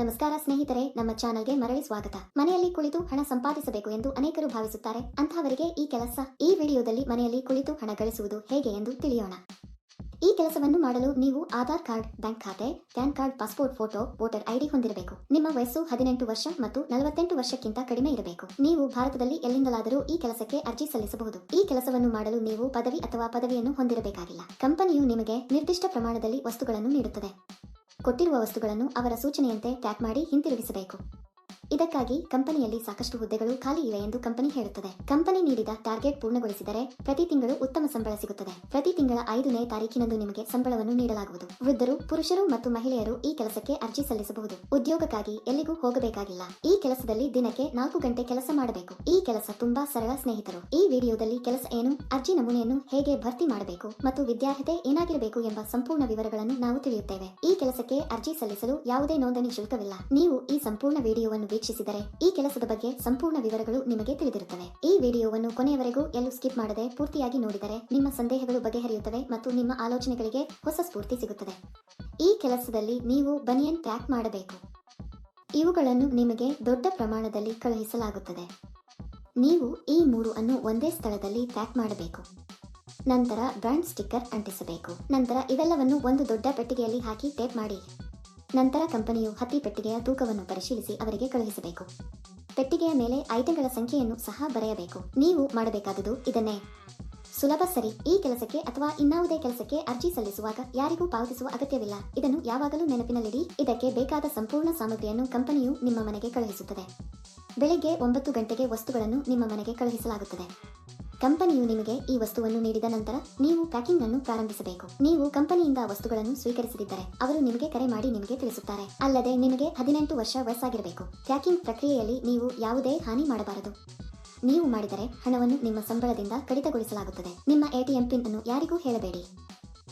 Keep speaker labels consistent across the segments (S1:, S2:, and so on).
S1: ನಮಸ್ಕಾರ ಸ್ನೇಹಿತರೆ, ನಮ್ಮ ಚಾನಲ್ಗೆ ಮರಳಿ ಸ್ವಾಗತ. ಮನೆಯಲ್ಲಿ ಕುಳಿತು ಹಣ ಸಂಪಾದಿಸಬೇಕು ಎಂದು ಅನೇಕರು ಭಾವಿಸುತ್ತಾರೆ. ಅಂತಹವರಿಗೆ ಈ ಕೆಲಸ, ಈ ವಿಡಿಯೋದಲ್ಲಿ ಮನೆಯಲ್ಲಿ ಕುಳಿತು ಹಣ ಗಳಿಸುವುದು ಹೇಗೆ ಎಂದು ತಿಳಿಯೋಣ. ಈ ಕೆಲಸವನ್ನು ಮಾಡಲು ನೀವು ಆಧಾರ್ ಕಾರ್ಡ್, ಬ್ಯಾಂಕ್ ಖಾತೆ, PAN card, passport, photo, voter ID ಹೊಂದಿರಬೇಕು. ನಿಮ್ಮ ವಯಸ್ಸು ಹದಿನೆಂಟು ವರ್ಷ ಮತ್ತು ನಲವತ್ತೆಂಟು ವರ್ಷಕ್ಕಿಂತ ಕಡಿಮೆ ಇರಬೇಕು. ನೀವು ಭಾರತದಲ್ಲಿ ಎಲ್ಲಿಂದಲಾದರೂ ಈ ಕೆಲಸಕ್ಕೆ ಅರ್ಜಿ ಸಲ್ಲಿಸಬಹುದು. ಈ ಕೆಲಸವನ್ನು ಮಾಡಲು ನೀವು ಪದವಿ ಅಥವಾ ಪದವಿಯನ್ನು ಹೊಂದಿರಬೇಕಾಗಿಲ್ಲ. ಕಂಪನಿಯು ನಿಮಗೆ ನಿರ್ದಿಷ್ಟ ಪ್ರಮಾಣದಲ್ಲಿ ವಸ್ತುಗಳನ್ನು ನೀಡುತ್ತದೆ. ಕೊಟ್ಟಿರುವ ವಸ್ತುಗಳನ್ನು ಅವರ ಸೂಚನೆಯಂತೆ ಟ್ಯಾಗ್ ಮಾಡಿ ಹಿಂತಿರುಗಿಸಬೇಕು. ಇದಕ್ಕಾಗಿ ಕಂಪನಿಯಲ್ಲಿ ಸಾಕಷ್ಟು ಹುದ್ದೆಗಳು ಖಾಲಿ ಇವೆ ಎಂದು ಕಂಪನಿ ಹೇಳುತ್ತದೆ. ಕಂಪನಿ ನೀಡಿದ ಟಾರ್ಗೆಟ್ ಪೂರ್ಣಗೊಳಿಸಿದರೆ ಪ್ರತಿ ತಿಂಗಳು ಉತ್ತಮ ಸಂಬಳ ಸಿಗುತ್ತದೆ. ಪ್ರತಿ ತಿಂಗಳ ಐದನೇ ತಾರೀಕಿನಂದು ನಿಮಗೆ ಸಂಬಳವನ್ನು ನೀಡಲಾಗುವುದು. ವೃದ್ಧರು, ಪುರುಷರು ಮತ್ತು ಮಹಿಳೆಯರು ಈ ಕೆಲಸಕ್ಕೆ ಅರ್ಜಿ ಸಲ್ಲಿಸಬಹುದು. ಉದ್ಯೋಗಕ್ಕಾಗಿ ಎಲ್ಲಿಗೂ ಹೋಗಬೇಕಾಗಿಲ್ಲ. ಈ ಕೆಲಸದಲ್ಲಿ ದಿನಕ್ಕೆ ನಾಲ್ಕು ಗಂಟೆ ಕೆಲಸ ಮಾಡಬೇಕು. ಈ ಕೆಲಸ ತುಂಬಾ ಸರಳ ಸ್ನೇಹಿತರು. ಈ ವಿಡಿಯೋದಲ್ಲಿ ಕೆಲಸ ಏನು, ಅರ್ಜಿ ನಮೂನೆಯನ್ನು ಹೇಗೆ ಭರ್ತಿ ಮಾಡಬೇಕು ಮತ್ತು ವಿದ್ಯಾರ್ಹತೆ ಏನಾಗಿರಬೇಕು ಎಂಬ ಸಂಪೂರ್ಣ ವಿವರಗಳನ್ನು ನಾವು ತಿಳಿಯುತ್ತೇವೆ. ಈ ಕೆಲಸಕ್ಕೆ ಅರ್ಜಿ ಸಲ್ಲಿಸಲು ಯಾವುದೇ ನೋಂದಣಿ ಶುಲ್ಕವಿಲ್ಲ. ನೀವು ಈ ಸಂಪೂರ್ಣ ವಿಡಿಯೋವನ್ನು ವೀಕ್ಷಿಸಿದರೆ ಈ ಕೆಲಸದ ಬಗ್ಗೆ ಸಂಪೂರ್ಣ ವಿವರಗಳು ನಿಮಗೆ ತಿಳಿದಿರುತ್ತವೆ. ಈ ವಿಡಿಯೋವನ್ನು ಕೊನೆಯವರೆಗೂ ಎಲ್ಲೂ ಸ್ಕಿಪ್ ಮಾಡದೆ ಪೂರ್ತಿಯಾಗಿ ನೋಡಿದರೆ ನಿಮ್ಮ ಸಂದೇಹಗಳು ಬಗೆಹರಿಯುತ್ತವೆ ಮತ್ತು ನಿಮ್ಮ ಆಲೋಚನೆಗಳಿಗೆ ಹೊಸ ಸ್ಫೂರ್ತಿ ಸಿಗುತ್ತದೆ. ಈ ಕೆಲಸದಲ್ಲಿ ನೀವು ಬನಿಯನ್ ಪ್ಯಾಕ್ ಮಾಡಬೇಕು. ಇವುಗಳನ್ನು ನಿಮಗೆ ದೊಡ್ಡ ಪ್ರಮಾಣದಲ್ಲಿ ಕಳುಹಿಸಲಾಗುತ್ತದೆ. ನೀವು ಈ ಮೂರು ಅನ್ನು ಒಂದೇ ಸ್ಥಳದಲ್ಲಿ ಪ್ಯಾಕ್ ಮಾಡಬೇಕು. ನಂತರ ಬ್ರ್ಯಾಂಡ್ ಸ್ಟಿಕ್ಕರ್ ಅಂಟಿಸಬೇಕು. ನಂತರ ಇವೆಲ್ಲವನ್ನು ಒಂದು ದೊಡ್ಡ ಪೆಟ್ಟಿಗೆಯಲ್ಲಿ ಹಾಕಿ ಟೇಪ್ ಮಾಡಿ. ನಂತರ ಕಂಪನಿಯು ಹತ್ತಿ ಪೆಟ್ಟಿಗೆಯ ತೂಕವನ್ನು ಪರಿಶೀಲಿಸಿ ಅವರಿಗೆ ಕಳುಹಿಸಬೇಕು. ಪೆಟ್ಟಿಗೆಯ ಮೇಲೆ ಐಟಂಗಳ ಸಂಖ್ಯೆಯನ್ನು ಸಹ ಬರೆಯಬೇಕು. ನೀವು ಮಾಡಬೇಕಾದುದು ಇದನ್ನೇ. ಸುಲಭ ಸರಿ. ಈ ಕೆಲಸಕ್ಕೆ ಅಥವಾ ಇನ್ನಾವುದೇ ಕೆಲಸಕ್ಕೆ ಅರ್ಜಿ ಸಲ್ಲಿಸುವಾಗ ಯಾರಿಗೂ ಪಾವತಿಸುವ ಅಗತ್ಯವಿಲ್ಲ. ಇದನ್ನು ಯಾವಾಗಲೂ ನೆನಪಿನಲ್ಲಿಡಿ. ಇದಕ್ಕೆ ಬೇಕಾದ ಸಂಪೂರ್ಣ ಸಾಮಗ್ರಿಯನ್ನು ಕಂಪನಿಯು ನಿಮ್ಮ ಮನೆಗೆ ಕಳುಹಿಸುತ್ತದೆ. ಬೆಳಿಗ್ಗೆ ಒಂಬತ್ತು ಗಂಟೆಗೆ ವಸ್ತುಗಳನ್ನು ನಿಮ್ಮ ಮನೆಗೆ ಕಳುಹಿಸಲಾಗುತ್ತದೆ. ಕಂಪನಿಯು ನಿಮಗೆ ಈ ವಸ್ತುವನ್ನು ನೀಡಿದ ನಂತರ ನೀವು ಪ್ಯಾಕಿಂಗ್ ಅನ್ನು ಪ್ರಾರಂಭಿಸಬೇಕು. ನೀವು ಕಂಪನಿಯಿಂದ ವಸ್ತುಗಳನ್ನು ಸ್ವೀಕರಿಸದಿದ್ದರೆ ಅವರು ನಿಮಗೆ ಕರೆ ಮಾಡಿ ನಿಮಗೆ ತಿಳಿಸುತ್ತಾರೆ. ಅಲ್ಲದೆ ನಿಮಗೆ ಹದಿನೆಂಟು ವರ್ಷ ವಯಸ್ಸಾಗಿರಬೇಕು. ಪ್ಯಾಕಿಂಗ್ ಪ್ರಕ್ರಿಯೆಯಲ್ಲಿ ನೀವು ಯಾವುದೇ ಹಾನಿ ಮಾಡಬಾರದು. ನೀವು ಮಾಡಿದರೆ ಹಣವನ್ನು ನಿಮ್ಮ ಸಂಬಳದಿಂದ ಕಡಿತಗೊಳಿಸಲಾಗುತ್ತದೆ. ನಿಮ್ಮ ಎಟಿಎಂ ಪಿನ್ ಅನ್ನು ಯಾರಿಗೂ ಹೇಳಬೇಡಿ.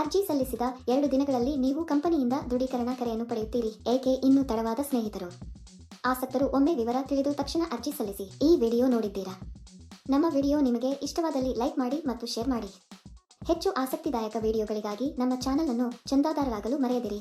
S1: ಅರ್ಜಿ ಸಲ್ಲಿಸಿದ ಎರಡು ದಿನಗಳಲ್ಲಿ ನೀವು ಕಂಪನಿಯಿಂದ ದೃಢೀಕರಣ ಕರೆಯನ್ನು ಪಡೆಯುತ್ತೀರಿ, ಏಕೆ ಇನ್ನೂ ತಡವಾದ ಸ್ನೇಹಿತರು? ಆಸಕ್ತರು ಒಮ್ಮೆ ವಿವರ ತಿಳಿದು ತಕ್ಷಣ ಅರ್ಜಿ ಸಲ್ಲಿಸಿ. ಈ ವಿಡಿಯೋ ನೋಡಿದ್ದೀರಾ? ನಮ್ಮ ವಿಡಿಯೋ ನಿಮಗೆ ಇಷ್ಟವಾದಲ್ಲಿ ಲೈಕ್ ಮಾಡಿ ಮತ್ತು ಶೇರ್ ಮಾಡಿ. ಹೆಚ್ಚು ಆಸಕ್ತಿದಾಯಕ ವಿಡಿಯೋಗಳಿಗಾಗಿ ನಮ್ಮ ಚಾನಲ್ ಅನ್ನು ಚಂದಾದಾರರಾಗಲು ಮರೆಯದಿರಿ.